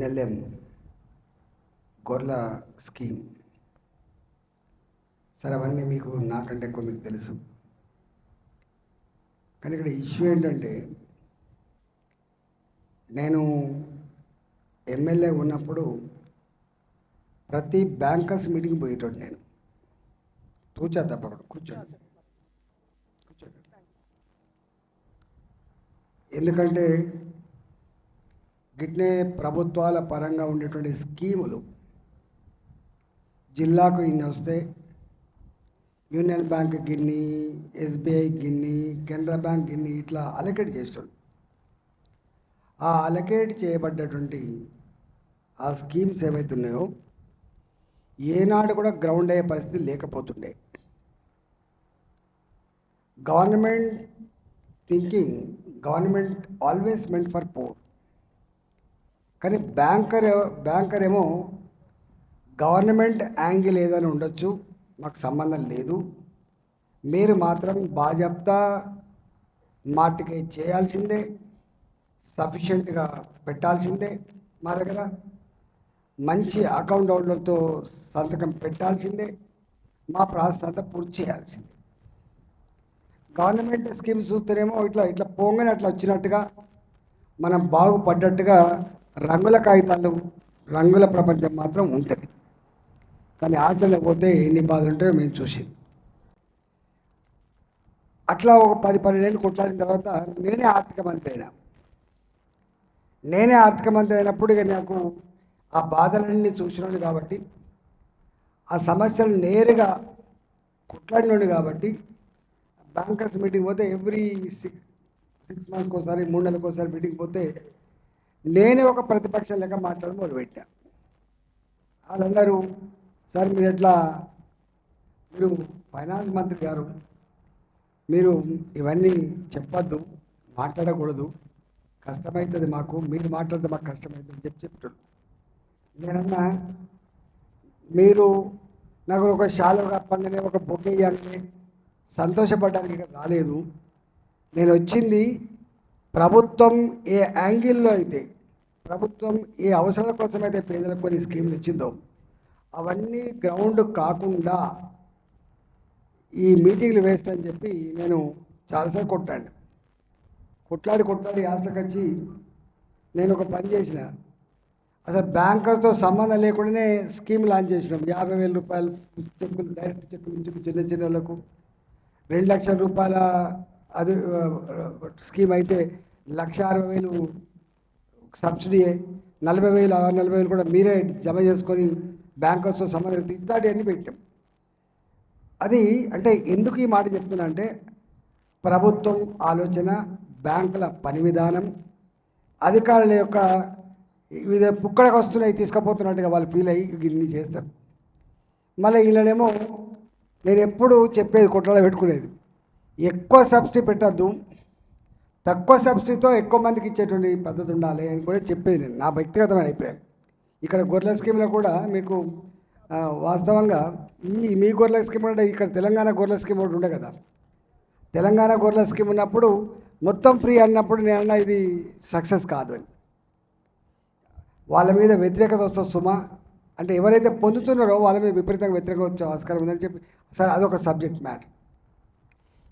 NLM గొర్రెల scheme. సరే అవన్నీ మీకు నాకంటే ఎక్కువ మీకు తెలుసు. కానీ ఇక్కడ ఇష్యూ ఏంటంటే నేను ఎమ్మెల్యే ఉన్నప్పుడు ప్రతి బ్యాంకర్స్ మీటింగ్ పోయేటోడు నేను. కూర్చో తప్పకుండా కూర్చోండి. ఎందుకంటే గిట్నే ప్రభుత్వాల పరంగా ఉండేటువంటి స్కీములు జిల్లాకు ఇన్ని వస్తే యూనియన్ బ్యాంక్ గిన్ని ఎస్బీఐ గిన్ని కెనరా బ్యాంక్ గిన్ని ఇట్లా అలకేట్ చేస్తాడు ఆ అలకేట్ చేయబడ్డటువంటి ఆ స్కీమ్స్ ఏవైతే ఉన్నాయో ఏనాడు కూడా గ్రౌండ్ అయ్యే పరిస్థితి లేకపోతుండే. Government thinking government always meant for poor కానీ బ్యాంకర్ బ్యాంకర్ ఏమో గవర్నమెంట్ యాంగిల్ ఏదైనా ఉండొచ్చు మాకు సంబంధం లేదు. మీరు మాత్రం బాజప్తా మాటికి చేయాల్సిందే సఫిషియెంట్గా పెట్టాల్సిందే. మా దగ్గర మంచి అకౌంట్ హోల్డర్తో సంతకం పెట్టాల్సిందే మా ప్రాసెస్ అంతా పూర్తి చేయాల్సిందే. గవర్నమెంట్ స్కీమ్స్ చూస్తేనేమో ఇట్లా ఇట్లా పోగానే అట్లా వచ్చినట్టుగా మనం బాగుపడ్డట్టుగా రంగుల కాగితాలు రంగుల ప్రపంచం మాత్రం ఉంటుంది. కానీ ఆచరణ పోతే ఎన్ని బాధలు ఉంటాయో మేము చూసి అట్లా ఒక పది పన్నెండేళ్ళు కొట్లాడిన తర్వాత నేనే ఆర్థిక మంత్రి అయినా. నేనే ఆర్థిక మంత్రి అయినప్పుడు ఇక నాకు ఆ బాధలన్నీ చూసినాడు కాబట్టి ఆ సమస్యలు నేరుగా కొట్లాడినాడు కాబట్టి బ్యాంకర్స్ మీటింగ్ పోతే ఎవ్రీ సిక్స్ సిక్స్ మంత్స్కి ఒకసారి మూడు నెలలకు ఒకసారి మీటింగ్ పోతే లేని ఒక ప్రతిపక్షం లెక్క మాట్లాడడం మొదలుపెట్టా. వాళ్ళందరూ సార్ మీరు ఎట్లా? మీరు ఫైనాన్స్ మంత్రి గారు. మీరు ఇవన్నీ చెప్పొద్దు మాట్లాడకూడదు. కష్టమవుతుంది మాకు మీరు మాట్లాడితే మాకు కష్టమవుతుంది అని చెప్పి చెప్తాడు. నేనన్నా మీరు నాకు ఒక శాలువ కప్పంగానే ఒక బొకే ఇవ్వగానే సంతోషపడడానికి రాలేదు. నేను వచ్చింది ప్రభుత్వం ఏ యాంగిల్లో అయితే ప్రభుత్వం ఏ అవసరాల కోసం అయితే పేదలకు కొన్ని స్కీములు ఇచ్చిందో అవన్నీ గ్రౌండ్ కాకుండా ఈ మీటింగ్లు వేస్ట్ అని చెప్పి నేను చాలాసార్లు కొట్టాను. కొట్లాడి కొట్లాడి ఆశకొచ్చి నేను ఒక పని చేసిన. అసలు బ్యాంకర్స్తో సంబంధం లేకుండానే స్కీమ్ లాంచ్ చేసినాం. యాభై వేల రూపాయలు చెక్కులు డైరెక్ట్ చెక్కులు చిన్న చిన్న వాళ్ళకు రెండు లక్షల రూపాయల అది స్కీమ్ అయితే లక్ష అరవై వేలు సబ్సిడీ నలభై వేలు ఆరు నలభై వేలు కూడా మీరే జమ చేసుకొని బ్యాంకర్స్తో సంబంధం ఇట్లాంటివన్నీ పెట్టాం. అది అంటే ఎందుకు ఈ మాట చెప్తున్నా అంటే ప్రభుత్వం ఆలోచన బ్యాంకుల పని విధానం అధికారుల యొక్క వివిధ పుక్కడకు వస్తున్నాయి తీసుకుపోతున్నట్టుగా వాళ్ళు ఫీల్ అయ్యి ఇన్ని చేస్తారు. మళ్ళీ వీళ్ళనేమో నేను ఎప్పుడు చెప్పేది కొట్లలో పెట్టుకునేది. ఎక్కువ సబ్సిడీ పెట్టద్దు. తక్కువ సబ్సిడీతో ఎక్కువ మందికి ఇచ్చేటువంటి పద్ధతి ఉండాలి అని కూడా చెప్పేది నేను. నా వ్యక్తిగతమైన అభిప్రాయం. ఇక్కడ గొర్రెల స్కీమ్లో కూడా మీకు వాస్తవంగా ఈ మీ గొర్రెల స్కీమ్ అంటే ఇక్కడ తెలంగాణ గొర్రెల స్కీమ్ ఒకటి ఉండే కదా. తెలంగాణ గొర్రెల స్కీమ్ ఉన్నప్పుడు మొత్తం ఫ్రీ అన్నప్పుడు నేను అన్నా ఇది సక్సెస్ కాదు అని. వాళ్ళ మీద వ్యతిరేకత వస్తుంది సుమా అంటే ఎవరైతే పొందుతున్నారో వాళ్ళ మీద విపరీతంగా వ్యతిరేకత వచ్చే ఆస్కారం ఉందని చెప్పి సరే అదొక సబ్జెక్ట్ మ్యాటర్.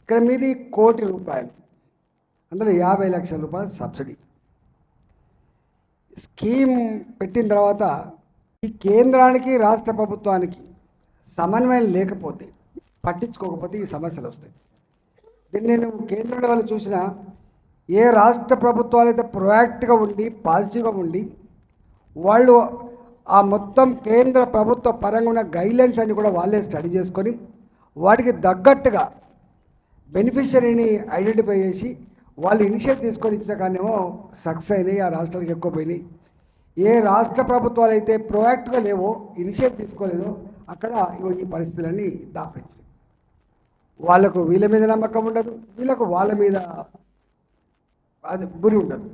ఇక్కడ మీది కోటి రూపాయలు. అందులో యాభై లక్షల రూపాయలు సబ్సిడీ. స్కీమ్ పెట్టిన తర్వాత ఈ కేంద్రానికి రాష్ట్ర ప్రభుత్వానికి సమన్వయం లేకపోతే పట్టించుకోకపోతే ఈ సమస్యలు వస్తాయి. దీన్ని నేను కేంద్రం వాళ్ళు చూసిన ఏ రాష్ట్ర ప్రభుత్వాలు అయితే ప్రొయాక్ట్గా ఉండి పాజిటివ్గా ఉండి వాళ్ళు ఆ మొత్తం కేంద్ర ప్రభుత్వ పరంగా ఉన్న గైడ్లైన్స్ అన్ని కూడా వాళ్ళే స్టడీ చేసుకొని వాటికి తగ్గట్టుగా బెనిఫిషరీని ఐడెంటిఫై చేసి వాళ్ళు ఇనిషియేట్ తీసుకొని ఇచ్చిన కానేమో సక్సెస్ అయినాయి ఆ రాష్ట్రాలకు ఎక్కువ పోయినాయి. ఏ రాష్ట్ర ప్రభుత్వాలు అయితే ప్రొయాక్ట్గా లేవో ఇనిషియేట్ తీసుకోలేదో అక్కడ ఈ పరిస్థితులన్నీ దాపించాయి వాళ్ళకు వీళ్ళ మీద నమ్మకం ఉండదు వీళ్ళకు వాళ్ళ మీద అది గురి ఉండదు.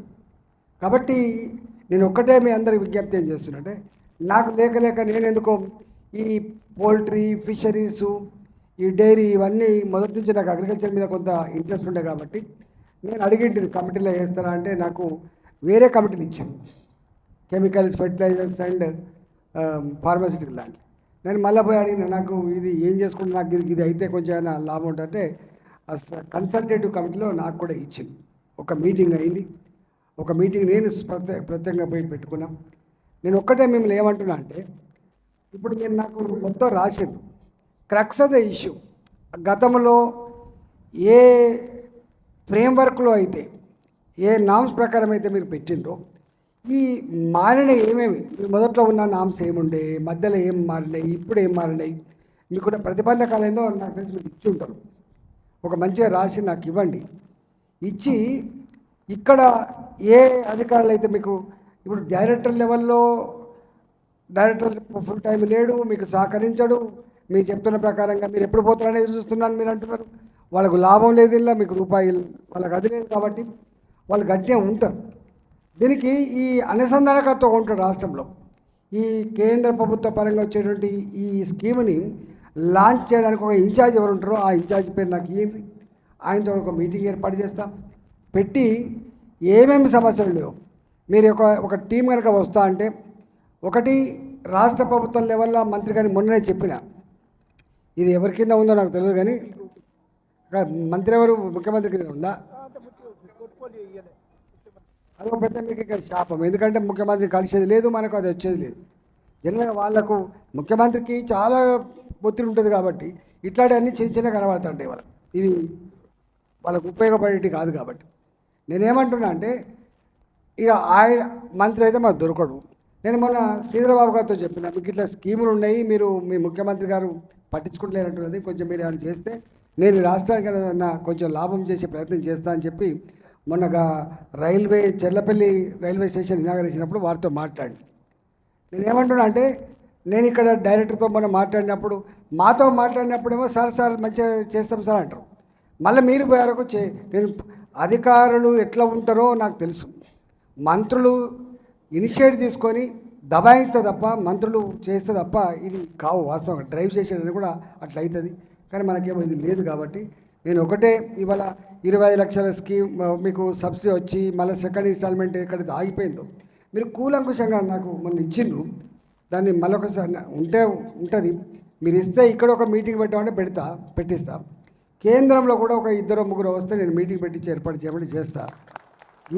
కాబట్టి నేను ఒక్కటే మీ అందరికి విజ్ఞప్తి ఏం చేస్తున్నంటే నాకు లేక లేక నేను ఎందుకో ఈ పోల్ట్రీ ఫిషరీసు ఈ డైరీ ఇవన్నీ మొదటి నుంచి నాకు అగ్రికల్చర్ మీద కొంత ఇంట్రెస్ట్ ఉండే కాబట్టి నేను అడిగింటి కమిటీలో వేస్తారా అంటే నాకు వేరే కమిటీలు ఇచ్చాను కెమికల్స్ ఫెర్టిలైజర్స్ అండ్ ఫార్మాసిటికల్ దాంట్లో. నేను మళ్ళీ పోయి అడిగిన నాకు ఇది ఏం చేసుకుంటే నాకు ఇది ఇది అయితే కొంచెం ఏమైనా లాభం ఉంటుందంటే కన్సల్టేటివ్ కమిటీలో నాకు కూడా ఇచ్చింది. ఒక మీటింగ్ అయింది. ఒక మీటింగ్ నేను ప్రత్యే ప్రత్యేకంగా పోయి పెట్టుకున్నాం. నేను ఒక్కటే మిమ్మల్ని ఏమంటున్నా అంటే ఇప్పుడు నేను నాకు మొత్తం రాసిండు క్రక్స్ ద ఇష్యూ. గతంలో ఏ ఫ్రేమ్వర్క్లో అయితే ఏ నామ్స్ ప్రకారం అయితే మీరు పెట్టిండ్రో ఈ మారిన ఏమేమి మీరు మొదట్లో ఉన్న నామ్స్ ఏముండే మధ్యలో ఏం మారినాయి ఇప్పుడు ఏం మారినాయి మీకు ప్రతిబంధకాలు ఏందో నాకు తెలిసి మీకు ఇచ్చి ఉంటారు. ఒక మంచిగా రాసి నాకు ఇవ్వండి. ఇచ్చి ఇక్కడ ఏ అధికారులు అయితే మీకు ఇప్పుడు డైరెక్టర్ లెవెల్లో డైరెక్టర్ ఫుల్ టైం లేడు మీకు సహకరించడు మీరు చెప్తున్న ప్రకారంగా మీరు ఎప్పుడు పోతారనేది చూస్తున్నాను మీరు అంటున్నారు. వాళ్ళకు లాభం లేదు ఇలా మీకు రూపాయి వాళ్ళకి అది లేదు కాబట్టి వాళ్ళు గట్టిగా ఉంటారు. దీనికి ఈ అనుసంధానకర్త ఉంటాడు రాష్ట్రంలో. ఈ కేంద్ర ప్రభుత్వ పరంగా వచ్చేటువంటి ఈ స్కీమ్ని లాంచ్ చేయడానికి ఒక ఇన్ఛార్జ్ ఎవరు ఉంటారో ఆ ఇన్ఛార్జ్ పేరు నాకు ఏంటి ఆయనతో ఒక మీటింగ్ ఏర్పాటు చేస్తాం. పెట్టి ఏమేమి సమస్యలు లేవు. మీరు ఒక ఒక టీం కనుక వస్తా అంటే ఒకటి రాష్ట్ర ప్రభుత్వం లెవెల్లో మంత్రి గారిని మొన్ననే చెప్పిన. ఇది ఎవరి కింద ఉందో నాకు తెలియదు కానీ మంత్రి ఎవరు ముఖ్యమంత్రి కింద ఉందా? అదొక పెద్ద మీకు ఇక్కడ శాపం. ఎందుకంటే ముఖ్యమంత్రి కలిసేది లేదు మనకు అది వచ్చేది లేదు. జనరల్గా వాళ్ళకు ముఖ్యమంత్రికి చాలా ఒత్తిడి ఉంటుంది కాబట్టి ఇట్లాంటి అన్ని చిన్న చిన్న కనబడుతుంటాయి వాళ్ళకి. ఇవి వాళ్ళకు ఉపయోగపడేటి కాదు కాబట్టి. నేనేమంటున్నా అంటే ఇక ఆయన మంత్రి అయితే మాకు దొరకడు. నేను మొన్న శ్రీధరబాబు గారితో చెప్పిన మీకు ఇట్లా స్కీములు ఉన్నాయి మీరు మీ ముఖ్యమంత్రి గారు పట్టించుకుంటలేనట్టున్నది కొంచెం మీరు ఏమైనా చేస్తే నేను రాష్ట్రానికి ఏదైనా కొంచెం లాభం చేసే ప్రయత్నం చేస్తా అని చెప్పి మొన్నగా రైల్వే చెర్లపల్లి రైల్వే స్టేషన్ ఇనాగరేసినప్పుడు వారితో మాట్లాడి నేను ఏమంటున్నా అంటే నేను ఇక్కడ డైరెక్టర్తో మనం మాట్లాడినప్పుడు మాతో మాట్లాడినప్పుడేమో సార్ సార్ మంచిగా చేస్తాం సార్ అంటారు. మళ్ళీ మీరు పోయారకు చే నేను అధికారులు ఎట్లా ఉంటారో నాకు తెలుసు. మంత్రులు ఇనిషియేట్ తీసుకొని దబాయిస్తే తప్ప మంత్రులు చేస్తే తప్ప ఇది కావు వాస్తవం డ్రైవ్ చేసేది కూడా అట్లా అవుతుంది కానీ మనకేమో ఇది లేదు కాబట్టి నేను ఒకటే ఇవాళ ఇరవై ఐదు లక్షల స్కీమ్ మీకు సబ్సిడీ వచ్చి మళ్ళీ సెకండ్ ఇన్స్టాల్మెంట్ ఎక్కడైతే ఆగిపోయిందో. మీరు కూలంకుషంగా నాకు మొన్న ఇచ్చిండ్రు. దాన్ని మళ్ళొకసారి ఉంటే ఉంటుంది. మీరు ఇస్తే ఇక్కడ ఒక మీటింగ్ పెట్టామంటే పెడతా పెట్టిస్తా. కేంద్రంలో కూడా ఒక ఇద్దరు ముగ్గురు వస్తే నేను మీటింగ్ పెట్టించి ఏర్పాటు చేయమని చేస్తా.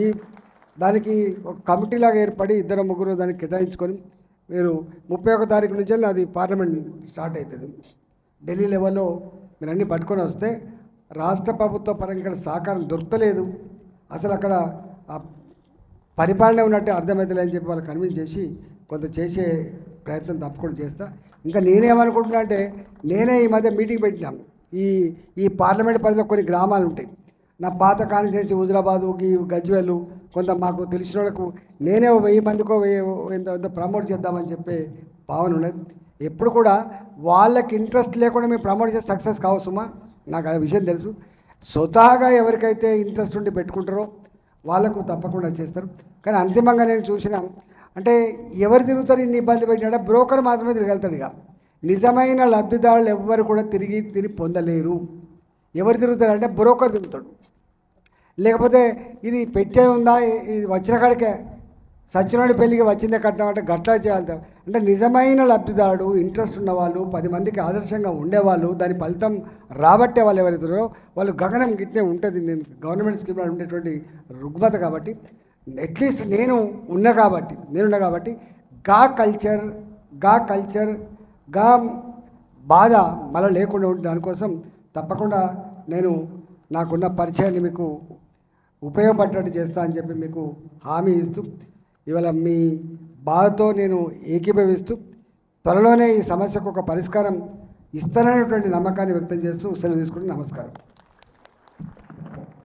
ఈ దానికి ఒక కమిటీలాగా ఏర్పడి ఇద్దరు ముగ్గురు దానికి కేటాయించుకొని మీరు ముప్పై ఒక తారీఖు నుంచి అది పార్లమెంట్ స్టార్ట్ అవుతుంది. ఢిల్లీ లెవెల్లో మీరు అన్నీ పట్టుకొని వస్తే రాష్ట్ర ప్రభుత్వ పరంగా ఇక్కడ సహకారం దొరకలేదు. అసలు అక్కడ ఆ పరిపాలన ఉన్నట్టే అర్థమవుతలే అని చెప్పి వాళ్ళు కన్విన్స్ చేసి కొంత చేసే ప్రయత్నం తప్పకుండా చేస్తా. ఇంకా నేనేమనుకుంటున్నా అంటే నేనే ఈ మధ్య మీటింగ్ పెట్టినాం. ఈ ఈ పార్లమెంట్ పరిధిలో కొన్ని గ్రామాలు ఉంటాయి. నా పాత కాన్స్టిట్యున్సీ హుజరాబాదు గజ్వేలు కొంత మాకు తెలిసిన వాళ్ళకు నేనే ఓ వెయ్యి మందికో వెయ్యి ఎంత ఎంత ప్రమోట్ చేద్దామని చెప్పే భావన ఉండదు ఎప్పుడు కూడా వాళ్ళకి ఇంట్రెస్ట్ లేకుండా మేము ప్రమోట్ చేసి సక్సెస్ కావచ్చుమా నాకు ఆ విషయం తెలుసు. స్వతహాగా ఎవరికైతే ఇంట్రెస్ట్ ఉండి పెట్టుకుంటారో వాళ్ళకు తప్పకుండా చేస్తారు. కానీ అంతిమంగా నేను చూసిన అంటే ఎవరు తిరుగుతారు ఇన్ని ఇబ్బంది పెట్టినా బ్రోకర్ మాత్రమే తిరగలుగుతాడు ఇక. నిజమైన లబ్ధిదారులు ఎవ్వరు కూడా తిరిగి తిరిగి పొందలేరు. ఎవరు తిరుగుతారంటే బ్రోకర్ తిరుగుతాడు. లేకపోతే ఇది పెట్టే ఉందా? ఇది వచ్చిన కాడికే సచ్చినోడి పెళ్ళికి వచ్చిందే కట్నం అంటే గట్లా చేయాలి. అంటే నిజమైన లబ్ధిదారుడు ఇంట్రెస్ట్ ఉన్నవాళ్ళు పది మందికి ఆదర్శంగా ఉండేవాళ్ళు దాని ఫలితం రాబట్టే వాళ్ళు ఎవరైతున్నారో వాళ్ళు గగనం గిట్టే ఉంటుంది. నేను గవర్నమెంట్ స్కీమ్లో ఉండేటువంటి రుగ్మత కాబట్టి అట్లీస్ట్ నేను ఉన్నా కాబట్టి నేనున్నా కాబట్టి గా కల్చర్గా కల్చర్గా బాధ మళ్ళీ లేకుండా ఉంటుంది దానికోసం తప్పకుండా నేను నాకున్న పరిచయాన్ని మీకు ఉపయోగపడ్డట్టు చేస్తా అని చెప్పి మీకు హామీ ఇస్తూ ఇవాళ మీ బాధతో నేను ఏకీభవిస్తూ త్వరలోనే ఈ సమస్యకు ఒక పరిష్కారం ఇస్తాననేటువంటి నమ్మకాన్ని వ్యక్తం చేస్తూ సెలవు తీసుకుంటూ నమస్కారం.